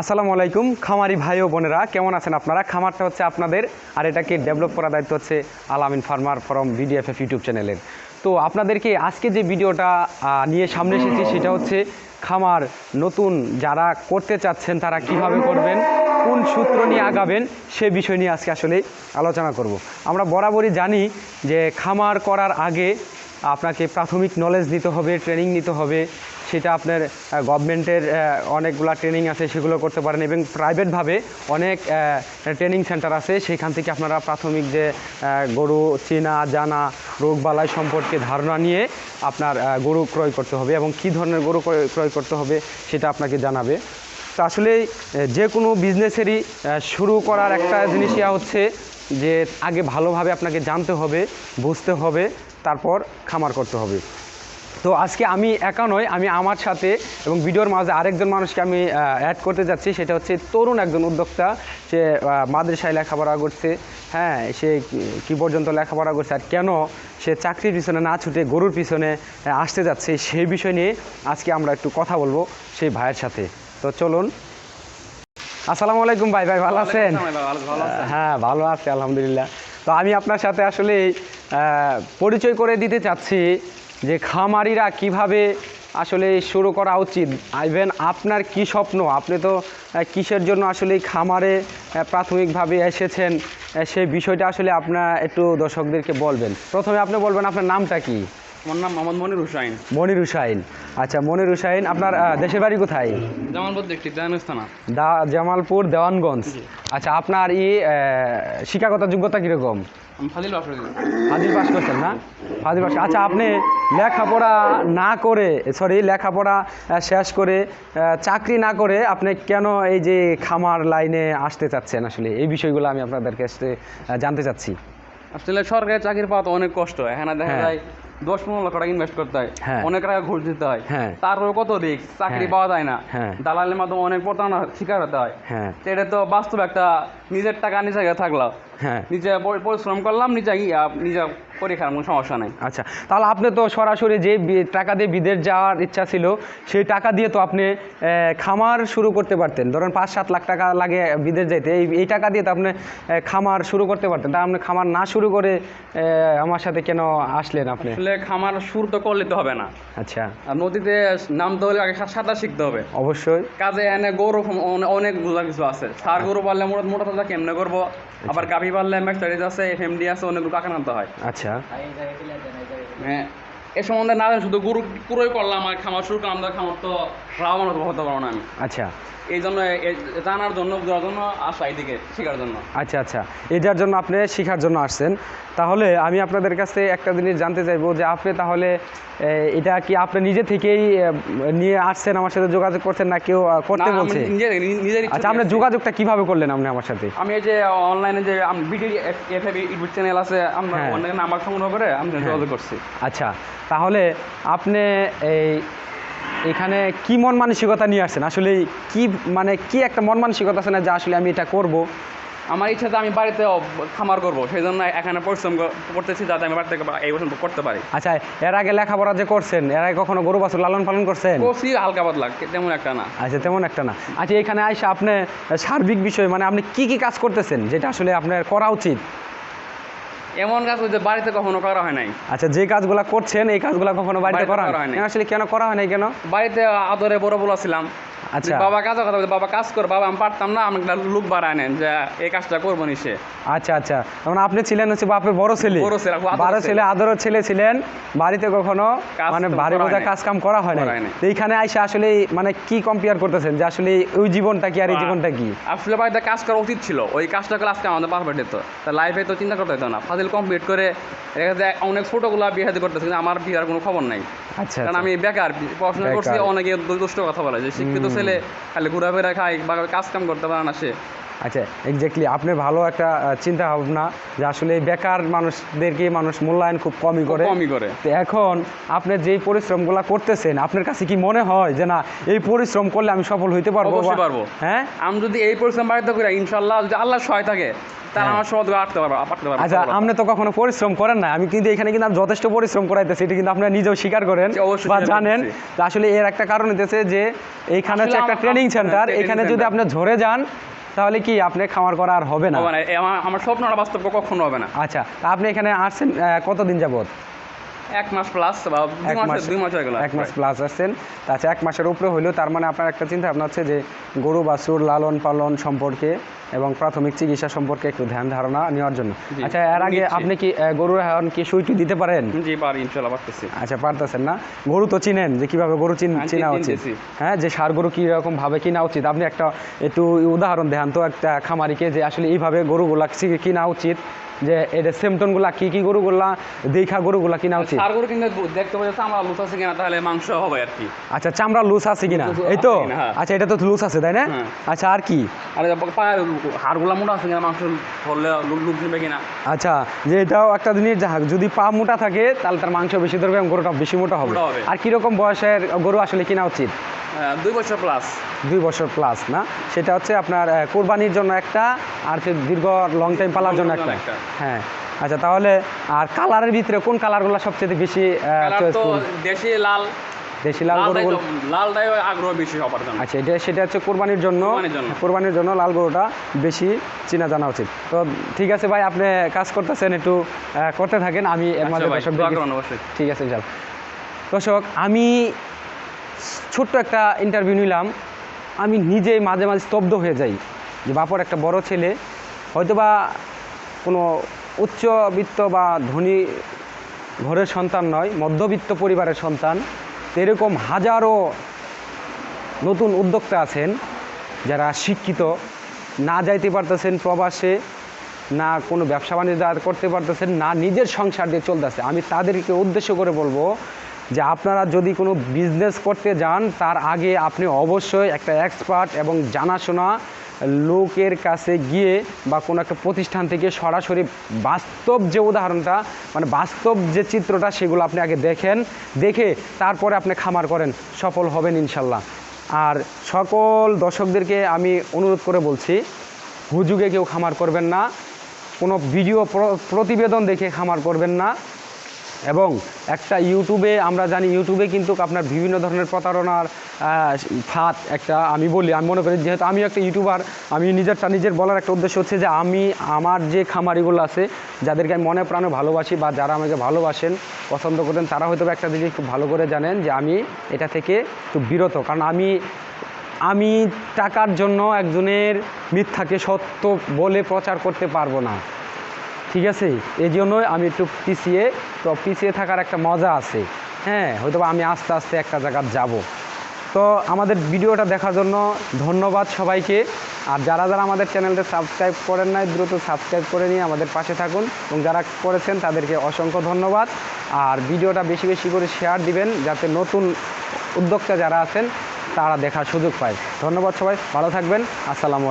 আসসালামু আলাইকুম, খামারি ভাই ও বোনেরা, কেমন আছেন আপনারা? খামারটা হচ্ছে আপনাদের, আর এটাকে ডেভেলপ করার দায়িত্ব হচ্ছে আলামিন ফার্মার ফ্রম বিডিএফএফ ইউটিউব চ্যানেলের। তো আপনাদেরকে আজকে যে ভিডিওটা নিয়ে সামনে এসেছি, সেটা হচ্ছে খামার নতুন যারা করতে চাচ্ছেন, তারা কীভাবে করবেন, কোন সূত্র নিয়ে আগাবেন, সে বিষয় নিয়ে আজকে আসলে আলোচনা করব। আমরা বরাবরই জানি যে খামার করার আগে আপনাকে প্রাথমিক নলেজ নিতে হবে ট্রেনিং নিতে হবে। সেটা আপনার গভর্নমেন্টের অনেকগুলা ট্রেনিং আছে, সেগুলো করতে পারেন এবং প্রাইভেটভাবে অনেক ট্রেনিং সেন্টার আছে। সেখান থেকে আপনারা প্রাথমিক যে গরু চেনা, জানা রোগবালাই সম্পর্কে ধারণা নিয়ে আপনার গরু ক্রয় করতে হবে এবং কী ধরনের গরু ক্রয়- ক্রয় করতে হবে সেটা আপনাকে জানাবে। তো আসলে যে কোনো বিজনেসেরই শুরু করার একটা জিনিস ইয়া হচ্ছে যে, আগে ভালোভাবে আপনাকে জানতে হবে, বুঝতে হবে। তারপর খামার করতে হবে। তো আজকে আমি একা নয় আমি আমার সাথে এবং ভিডিওর মাঝে আরেকজন মানুষকে আমি অ্যাড করতে যাচ্ছি সেটা হচ্ছে তরুণ একজন উদ্যোক্তা। সে মাদ্রাসায় লেখাপড়া করছে হ্যাঁ সে কি- পর্যন্ত লেখাপড়া করছে আর কেন সে চাকরির পিছনে না ছুটে গরুর পিছনে আসতে যাচ্ছে সেই বিষয় নিয়ে আজকে আমরা একটু কথা বলব সেই ভাইয়ের সাথে। তো চলুন। আসসালামু আলাইকুম ভাই ভাই ভালো আছেন? হ্যাঁ ভালো আছি আলহামদুলিল্লাহ। তো আমি আপনার সাথে আসলে পরিচয় করে দিতে চাচ্ছি যে খামারিরা কীভাবে আসলে শুরু করা উচিত। ইভেন আপনার কি স্বপ্ন? আপনি তো কিসের জন্য আসলে খামারে প্রাথমিকভাবে এসেছেন? সেই বিষয়টা আসলে আপনার একটু দর্শকদেরকে বলবেন। প্রথমে আপনি বলবেন আপনার নামটা কি? আমার নাম মোহাম্মদ মনির হুসাইন। মনির হুসাইন। আচ্ছা মনির হুসাইন আপনার দেশের বাড়ি কোথায়? জামালপুর দেখছি জাহানুস্থানা দা জামালপুর দেওয়ানগঞ্জ। আচ্ছা আপনার ই শিক্ষাগত যোগ্যতা কীরকম? ফাজিল পাস করছেন না? ফাজিল পাস আচ্ছা আপনি লেখাপড়া না করে সরি লেখাপড়া শেষ করে চাকরি না করে আপনি কেন এই যে খামার লাইনে আসতে চাচ্ছেন আসলে? এই বিষয়গুলো আমি আপনাদের কাছে জানতে চাচ্ছি। আসলে সরকারি চাকরি পাওয়া তো অনেক কষ্ট। এখানে দেখা হ্যাঁ। যায় দশ পনেরো লক্ষ টাকা ইনভেস্ট করতে হয় হ্যাঁ। অনেক টাকা ঘুষ দিতে হয় হ্যাঁ। তারপরে কত রিস্ক চাকরি হ্যাঁ। পাওয়া যায় না। দালালের মাধ্যমে অনেক প্রতারণার শিকার হতে হয় সেটা তো এটা তো বাস্তব একটা নিজের টাকা নিজে থাকল হ্যাঁ নিজে পরিশ্রম করলাম নিজে নিজে খাওয়ার কোনো সমস্যা নেই। আচ্ছা তাহলে আপনি তো সরাসরি যে টাকা দিয়ে বিদেশ যাওয়ার ইচ্ছা ছিল সেই টাকা দিয়ে তো আপনি খামার শুরু করতে পারতেন। ধরেন পাঁচ সাত লাখ টাকা লাগে বিদেশ যাইতে এই এই টাকা দিয়ে তো আপনি খামার শুরু করতে পারতেন। তা আপনি খামার না শুরু করে আমার সাথে কেন আসলেন আপনি? আসলে খামার শুরু তো করলে তো হবে না। আচ্ছা। আর নদীতে নামতে হলে আগে সাঁতার শিখতে হবে। অবশ্যই। কাজে এনে গরু ফম- অনে- অনেকগুলো কিছু আছে। সার গরু পারলে মোটা মোটা তাজা কেমনে করব? আবার গাভি পারলে ম্যাক্সারিজ আছে এফএমডি আছে অনেকগুলো টাকা আনতে হয়। আচ্ছা। হ্যাঁ এ সম্বন্ধে না শুধু গরু পুরোই করলাম আর খামার শুরু করলাম খামার তো লাভবান হতে পারব না আমি। আচ্ছা। এই জন্য জানার জন্য বোঝার জন্য আসা এইদিকে শেখার জন্য। আচ্ছা আচ্ছা। এটার জন্য আপনি শেখার জন্য আসছেন তাহলে আমি আপনাদের কাছে একটা জিনিস জানতে চাইব যে আপনি তাহলে এটা কি আপনি নিজে থেকেই নিয়ে আসছেন আমার সাথে যোগাযোগ করছেন না কেউ করতে বলছে? আচ্ছা আপনার থেকে যোগাযোগটা কীভাবে করলেন আপনি আমার সাথে? আমি এই যে অনলাইনে যে এফ ইউটিউব চ্যানেল আছে আমরা হ্যাঁ। অনেক নাম্বার সংগ্রহ করে আমি যোগাযোগ করছি। আচ্ছা। তাহলে আপনি এই এখানে কি মন মানসিকতা নিয়ে আসছেন? আসলে কি মানে কি একটা মন মানসিকতা আছে না যে আসলে আমি এটা করব? আমার ইচ্ছা যে আমি বাড়িতে খামার করব সেই জন্য এখানে পরিশ্রম করতেছি যাতে আমি বাড়িতে এই বছর করতে পারি। আচ্ছা এর আগে লেখাপড়া যে করছেন এর আগে কখনো গরু বাছুর লালন পালন করছেন? কষি হালকা পাতলা তেমন একটা না। আচ্ছা তেমন একটা না। আচ্ছা এখানে আইসা আপনি সার্বিক বিষয় মানে আপনি কি কি কাজ করতেছেন যেটা আসলে আপনার করা উচিত? এমন কাজ যে বাড়িতে কখনো করা হয় নাই। আচ্ছা যে কাজগুলা করছেন এই কাজগুলা কখনো বাড়িতে করা হয় নাই? না আসলে কেন করা হয় নাই কেন? বাড়িতে আদরে বড় বলেছিলাম আচ্ছা। বাবা কাজ কথা বাবা কাজ কর বাবা আমি পারতাম না আমি একটা লোক বাড়ায় নেন যে এই কাজটা করব নি সে আচ্ছা। আচ্ছা মানে আপনি ছিলেন হচ্ছে বাপের বড় ছেলে। বড় ছেলে, বড় ছেলে। আদরের ছেলে ছিলেন। বাড়িতে কখনো মানে করা বোঝা কাজ কাম করা হয় না এইখানে আইসা আসলে মানে কি কম্পেয়ার করতেছেন? যে আসলে ওই জীবনটা কি আর এই জীবনটা কি? আসলে বাড়িতে কাজ করা উচিত ছিল। ওই কাজটা করলে আজকে আমাদের পারফেক্ট হতো তা লাইফে তো চিন্তা করতে হতো না। ফাজিল কমপ্লিট করে দেখা যায় অনেক ছোটোগুলা বিয়ে হাতে করতেছে কিন্তু আমার বিয়ের কোনো খবর নাই। আচ্ছা কারণ আচ্ছা। আমি বেকার পড়াশোনা করছি অনেকে দুষ্ট কথা বলে যে শিক্ষিত ছেলে খালি ঘোরাফেরা খায় বা কাজ কাম করতে পারে না সে। আচ্ছা এক্স্যাক্টলি আপনি ভালো একটা চিন্তা ভাবনা যে আসলে বেকার মানুষদেরকে মানুষ মূল্যায়ন খুব কমই করে। কমই করে। তো এখন আপনি যেই পরিশ্রমগুলো করতেছেন আপনার কাছে কি মনে হয় যে না এই পরিশ্রম করলে আমি সফল হইতে পারব পারব। হ্যাঁ? আমি যদি এই পরিশ্রম বাড়িতে করি ইনশাল্লাহ যদি আল্লাহ সহায় থাকে তাহলে আমার সময় আটতে পারব পারতে পারব আচ্ছা আপনি তো কখনো পরিশ্রম করেন না। আমি কিন্তু এখানে কিন্তু যথেষ্ট পরিশ্রম করাইতেছি এটা কিন্তু আপনারা নিজেও স্বীকার করেন বা জানেন। আসলে এর একটা কারণ হইতেছে যে এইখানে হচ্ছে একটা ট্রেনিং সেন্টার হ্যাঁ, এখানে যদি আপনি ঝরে যান তাহলে কি আপনি খামার করা আর হবে না? হবে আমার স্বপ্ন স্বপ্নটা বাস্তব কখনো হবে না। আচ্ছা আপনি এখানে আসছেন কতদিন যাবত এক মাস প্লাস বা এক মাস দুই মাস হয়ে গেল এক মাস প্লাস আসছেন। আচ্ছা এক মাসের উপরে হইলেও তার মানে আপনার একটা চিন্তা ভাবনা হচ্ছে যে গরু বাছুর লালন পালন সম্পর্কে এবং প্রাথমিক চিকিৎসা সম্পর্কে একটু ধ্যান ধারণা নেওয়ার জন্য। আচ্ছা এর আগে আপনি কি গরুর এখন কি সুইটি দিতে পারেন? জি পারি ইনশাল্লাহ পারতেছি। আচ্ছা পারতেছেন না। গরু তো চিনেন যে কীভাবে গরু চিন হ্যাঁ, চেনা উচিত। হ্যাঁ যে সার গরু কীরকম ভাবে কিনা উচিত। আপনি একটা একটু উদাহরণ দেখান তো একটা খামারিকে যে আসলে এইভাবে গরুগুলা কি- কিনা উচিত। যে এটা সেমটনগুলা কি কি গরুগুলা দেখা গরুগুলা কিনা উচিত? সার গরু কিন্তু দেখতে পাচ্ছি আমরা লুচ আছে কিনা তাহলে মাংস হবে আর কি। আচ্ছা চামড়া লুজ আছে কিনা? এই তো? হ্যাঁ। আচ্ছা এটা তো লুজ আছে তাই না? হ্যাঁ। আচ্ছা আর কি? আর হাড়গুলা মোটা আছে কিনা মাংস ধরলে লুক নেবে কিনা? আচ্ছা যে এটাও একটা জিনিস যা যদি পা মোটা থাকে তাহলে তার মাংস বেশি ধরবে এবং গরুটা বেশি মোটা হবে। আর কীরকম বয়সের গরু আসলে কিনা উচিত? দুই বছর প্লাস দুই বছর প্লাস না? সেটা হচ্ছে আপনার কোরবানির জন্য একটা আর দীর্ঘ লং টাইম পালার জন্য একটা। হ্যাঁ। আচ্ছা তাহলে আর কালারের ভিতরে কোন কালারগুলো সবচেয়ে বেশি দেশি লাল। দেশি লাল গরু লালটাই আগ্রহ বেশি সবার জন্য। আচ্ছা এটা সেটা হচ্ছে কোরবানির জন্য কোরবানির জন্য। লাল গরুটা বেশি চেনা জানা উচিত। তো ঠিক আছে ভাই আপনি কাজ করতেছেন একটু করতে থাকেন আমি এর আচ্ছা মাঝে করুন অবশ্যই। ঠিক আছে চল দর্শক আমি ছোট্ট একটা ইন্টারভিউ নিলাম। আমি নিজেই মাঝে মাঝে স্তব্ধ হয়ে যাই যে বাপর একটা বড় ছেলে, হয়তোবা কোনো উচ্চবিত্ত বা ধনী ঘরের সন্তান নয়, মধ্যবিত্ত পরিবারের সন্তান, এরকম হাজারো নতুন উদ্যোক্তা আছেন যারা শিক্ষিত, না যাইতে পারতেছেন প্রবাসে, না কোনো ব্যবসা বাণিজ্য করতে পারতেছেন, না নিজের সংসার দিয়ে চলতেছে। আমি তাদেরকে উদ্দেশ্য করে বলব যে আপনারা যদি কোনো বিজনেস করতে যান, তার আগে আপনি অবশ্যই একটা এক্সপার্ট এবং জানাশোনা লোকের কাছে গিয়ে বা কোনো একটা প্রতিষ্ঠান থেকে সরাসরি বাস্তব যে উদাহরণটা মানে বাস্তব যে চিত্রটা, সেগুলো আপনি আগে দেখেন, দেখে তারপরে আপনি খামার করেন, সফল হবেন ইনশাল্লাহ। আর সকল দর্শকদেরকে আমি অনুরোধ করে বলছি, হুজুগে কেউ খামার করবেন না, কোনো ভিডিও প্রতিবেদন দেখে খামার করবেন না এবং একটা ইউটিউবে আমরা জানি ইউটিউবে কিন্তু আপনার বিভিন্ন ধরনের প্রতারণার ফাঁদ একটা আমি বলি, আমি মনে করি যেহেতু আমি একটা ইউটিউবার আমি নিজেরটা নিজের বলার একটা উদ্দেশ্য হচ্ছে যে আমি, আমার যে খামারিগুলো আছে, যাদেরকে আমি মনে প্রাণে ভালোবাসি বা যারা আমাকে ভালোবাসেন, পছন্দ করেন, তারা হয়তো একটা জিনিস খুব ভালো করে জানেন যে আমি এটা থেকে একটু বিরত। কারণ আমি আমি টাকার জন্য একজনের মিথ্যাকে সত্য বলে প্রচার করতে পারব না। ঠিক আছে? এই জন্যই আমি একটু পিছিয়ে, তো পিছিয়ে থাকার একটা মজা আছে। হ্যাঁ হয়তো আমি আস্তে আস্তে একটা জায়গার যাব। তো আমাদের ভিডিওটা দেখার জন্য ধন্যবাদ সবাইকে। আর যারা যারা আমাদের চ্যানেলটা সাবস্ক্রাইব করেন নাই, দ্রুত সাবস্ক্রাইব করে নিয়ে আমাদের পাশে থাকুন। এবং যারা করেছেন, তাদেরকে অসংখ্য ধন্যবাদ। আর ভিডিওটা বেশি বেশি করে শেয়ার দিবেন, যাতে নতুন উদ্যোক্তা যারা আছেন, তারা দেখার সুযোগ পায়। ধন্যবাদ সবাই, ভালো থাকবেন। আসসালামু